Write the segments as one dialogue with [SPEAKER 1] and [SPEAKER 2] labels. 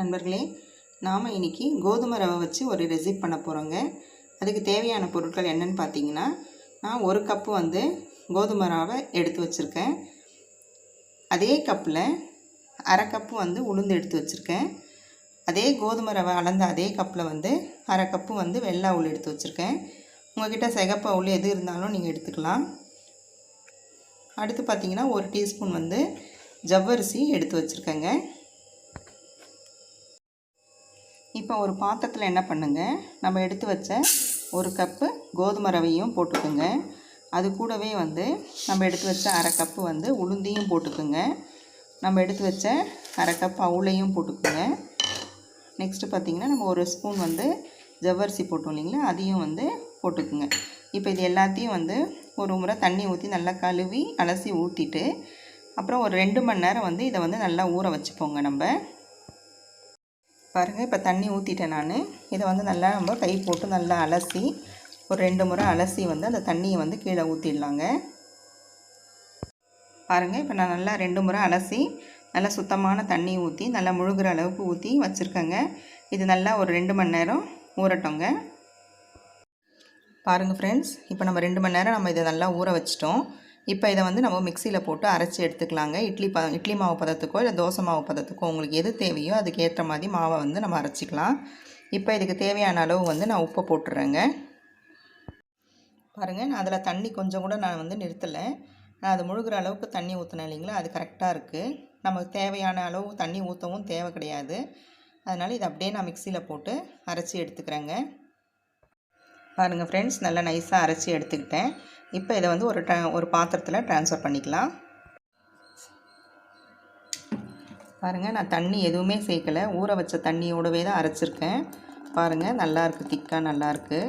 [SPEAKER 1] நண்பர்களே நாம் இன்றைக்கி கோதுமை ரவை வச்சு ஒரு ரெசிப் பண்ண போகிறோங்க அதுக்கு தேவையான பொருட்கள் என்னன்னு பார்த்தீங்கன்னா நான் ஒரு கப்பு வந்து கோதுமை ரவை எடுத்து வச்சுருக்கேன். அதே கப்பில் அரை கப்பு வந்து உளுந்து எடுத்து வச்சுருக்கேன். அதே கோதுமை ரவை அளந்த அதே கப்பில் வந்து அரை கப்பு வந்து வெள்ளை உள் எடுத்து வச்சுருக்கேன். உங்கள்கிட்ட சிகப்பு உள் எது இருந்தாலும் நீங்கள் எடுத்துக்கலாம். அடுத்து பார்த்தீங்கன்னா ஒரு டீஸ்பூன் வந்து ஜவ்வரிசி எடுத்து வச்சுருக்கேங்க. இப்போ ஒரு பாத்திரத்தில் என்ன பண்ணுங்க? நம்ம எடுத்து வச்ச ஒரு கப்பு கோதுமை ரவையும் போட்டுக்கோங்க. அது கூடவே வந்து நம்ம எடுத்து வச்ச அரை கப்பு வந்து உளுந்தையும் போட்டுக்கோங்க. நம்ம எடுத்து வச்ச அரை கப் அவுளையும் போட்டுக்கோங்க. நெக்ஸ்ட்டு பார்த்திங்கன்னா நம்ம ஒரு ஸ்பூன் வந்து ஜவ்வரிசி போட்டோம் இல்லைங்களா? அதையும் வந்து போட்டுக்குங்க. இப்போ இது எல்லாத்தையும் வந்து ஒரு முறை தண்ணி ஊற்றி நல்லா கழுவி அலசி ஊற்றிட்டு அப்புறம் ஒரு ரெண்டு மணி நேரம் வந்து இதை வந்து நல்லா ஊற வச்சுப்போங்க நம்ம. பாருங்கள் இப்போ தண்ணி ஊற்றிட்டேன் நான். இதை வந்து நல்லா நம்ம கை போட்டு நல்லா அலசி ஒரு ரெண்டு முறை அலசி வந்து அந்த தண்ணியை வந்து கீழே ஊற்றிடலாங்க பாருங்கள் இப்போ நான் நல்லா ரெண்டு முறை அலசி நல்லா சுத்தமான தண்ணி ஊற்றி நல்லா முழுகிற அளவுக்கு ஊற்றி வச்சுருக்கேங்க. இது நல்லா ஒரு ரெண்டு மணி நேரம் ஊறட்டோங்க பாருங்கள் ஃப்ரெண்ட்ஸ் இப்போ நம்ம ரெண்டு மணி நேரம் நம்ம இதை நல்லா ஊற வச்சிட்டோம். இப்போ இதை வந்து நம்ம மிக்சியில் போட்டு அரைச்சி எடுத்துக்கலாங்க. இட்லி ப இட்லி மாவு பதத்துக்கோ இல்லை தோசை மாவு பதத்துக்கோ உங்களுக்கு எது தேவையோ அதுக்கு ஏற்ற மாதிரி மாவை வந்து நம்ம அரைச்சிக்கலாம். இப்போ இதுக்கு தேவையான அளவு வந்து நான் உப்பை போட்டுறேங்க. பாருங்கள் நான் அதில் தண்ணி கொஞ்சம் கூட நான் வந்து நிறுத்தலை. நான் அது முழுகிற அளவுக்கு தண்ணி ஊற்றினேன் இல்லைங்களா? அது கரெக்டாக இருக்குது நமக்கு தேவையான அளவு தண்ணி ஊற்றவும் தேவை கிடையாது. அதனால் இதை அப்படியே நான் மிக்சியில் போட்டு அரைச்சி எடுத்துக்கிறேங்க. பாருங்கள் ஃப்ரெண்ட்ஸ் நல்லா நைஸாக அரைச்சி எடுத்துக்கிட்டேன். இப்போ இதை வந்து ஒரு ஒரு பாத்திரத்தில் ட்ரான்ஸ்ஃபர் பண்ணிக்கலாம். பாருங்கள் நான் தண்ணி எதுவுமே சேர்க்கலை. ஊற வச்ச தண்ணியோடவே தான் அரைச்சிருக்கேன். பாருங்கள் நல்லாயிருக்கு திக்காக நல்லாயிருக்கு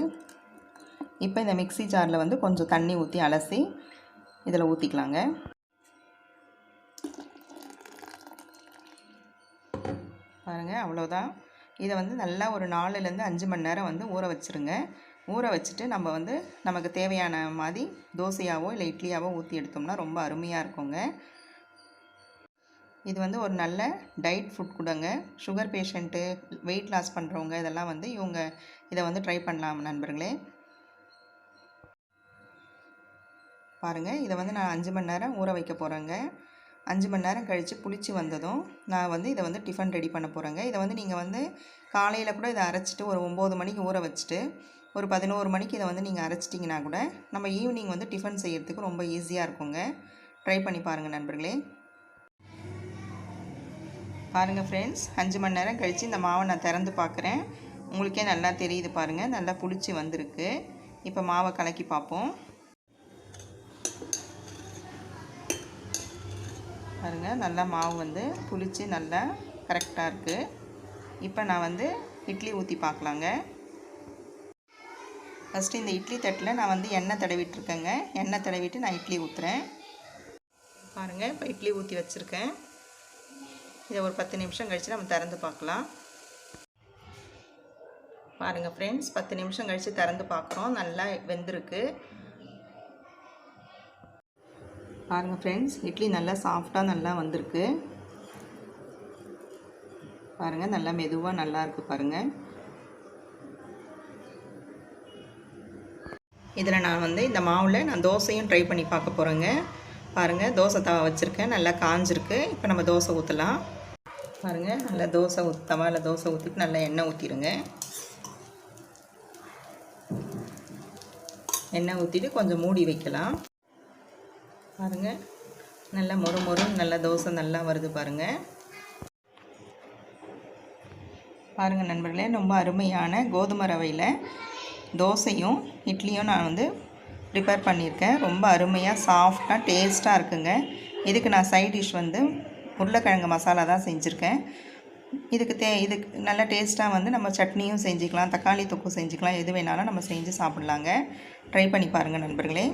[SPEAKER 1] இப்போ இந்த மிக்ஸி ஜாரில் வந்து கொஞ்சம் தண்ணி ஊற்றி அலசி இதில் ஊற்றிக்கலாங்க பாருங்கள் அவ்வளோதான் இதை வந்து நல்லா ஒரு நாலுலேருந்து அஞ்சு மணி நேரம் வந்து ஊற வச்சுருங்க. ஊற வச்சுட்டு நம்ம வந்து நமக்கு தேவையான மாதிரி தோசையாவோ இல்லை இட்லியாவோ ஊற்றி எடுத்தோம்னா ரொம்ப அருமையாக இருக்குங்க. இது வந்து ஒரு நல்ல டயட் ஃபுட் கொடுங்க. சுகர் பேஷண்ட்டு வெயிட் லாஸ் பண்ணுறவங்க இதெல்லாம் வந்து இவங்க இதை வந்து ட்ரை பண்ணலாம் நண்பர்களே. பாருங்கள் இதை வந்து நான் அஞ்சு மணி நேரம் ஊற வைக்க போகிறேங்க அஞ்சு மணி நேரம் கழித்து புளிச்சு வந்ததும் நான் வந்து இதை வந்து டிஃபன் ரெடி பண்ண போகிறேங்க இதை வந்து நீங்கள் வந்து காலையில் கூட இதை அரைச்சிட்டு ஒரு ஒம்பது மணிக்கு ஊற வச்சுட்டு ஒரு பதினோரு மணிக்கு இதை வந்து நீங்கள் அரைச்சிட்டிங்கன்னா கூட நம்ம ஈவினிங் வந்து டிஃபன் செய்கிறதுக்கு ரொம்ப ஈஸியாக இருக்குங்க. ட்ரை பண்ணி பாருங்கள் நண்பர்களே. பாருங்கள் ஃப்ரெண்ட்ஸ் அஞ்சு மணி நேரம் கழித்து இந்த மாவை நான் திறந்து பார்க்குறேன். உங்களுக்கே நல்லா தெரியுது பாருங்கள். நல்லா புளிச்சு வந்திருக்கு. இப்போ மாவை கலக்கி பார்ப்போம். பாருங்கள் நல்லா மாவு வந்து புளிச்சு நல்லா கரெக்டாக இருக்குது இப்போ நான் வந்து இட்லி ஊற்றி பார்க்கலாங்க. ஃபஸ்ட்டு இந்த இட்லி தட்டில் நான் வந்து எண்ணெய் தடவிட்டுருக்கேங்க. எண்ணெய் தடவிட்டு நான் இட்லி ஊற்றுறேன் பாருங்கள் இப்போ இட்லி ஊற்றி வச்சுருக்கேன். இதை ஒரு பத்து நிமிஷம் கழித்து நம்ம திறந்து பார்க்கலாம். பாருங்கள் ஃப்ரெண்ட்ஸ் பத்து நிமிஷம் கழித்து திறந்து பார்க்குறோம். நல்லா வெந்திருக்கு. பாருங்கள் ஃப்ரெண்ட்ஸ் இட்லி நல்லா சாஃப்டாக நல்லா வந்திருக்கு. பாருங்கள் நல்லா மெதுவாக நல்லா இருக்குது பாருங்கள் இதில் நான் வந்து இந்த மாவில் நான் தோசையும் ட்ரை பண்ணி பார்க்க போகிறேங்க பாருங்கள் தோசை தவா வச்சுருக்கேன். நல்லா காஞ்சிருக்கு. இப்போ நம்ம தோசை ஊற்றலாம் பாருங்கள் நல்லா தோசை ஊத் தவாவில் தோசை ஊற்றிட்டு நல்லா எண்ணெய் ஊற்றிடுங்க எண்ணெய் ஊற்றிட்டு கொஞ்சம் மூடி வைக்கலாம். பாருங்கள் நல்லா மொறு மொறு நல்லா தோசை நல்லா வருது பாருங்கள் பாருங்கள் நண்பர்களே ரொம்ப அருமையான கோதுமை ரவையில் தோசையும் இட்லியும் நான் வந்து ப்ரிப்பேர் பண்ணியிருக்கேன். ரொம்ப அருமையாக சாஃப்டாக டேஸ்ட்டாக இருக்குங்க. இதுக்கு நான் சைட் டிஷ் வந்து உருளைக்கிழங்கு மசாலா தான் செஞ்சுருக்கேன். இதுக்கு தே இதுக்கு நல்ல டேஸ்ட்டாக வந்து நம்ம சட்னியும் செஞ்சுக்கலாம் தக்காளி தொக்கும் செஞ்சுக்கலாம். எது வேணாலும் நம்ம செஞ்சு சாப்பிட்லாங்க. ட்ரை பண்ணி பாருங்கள் நண்பர்களே.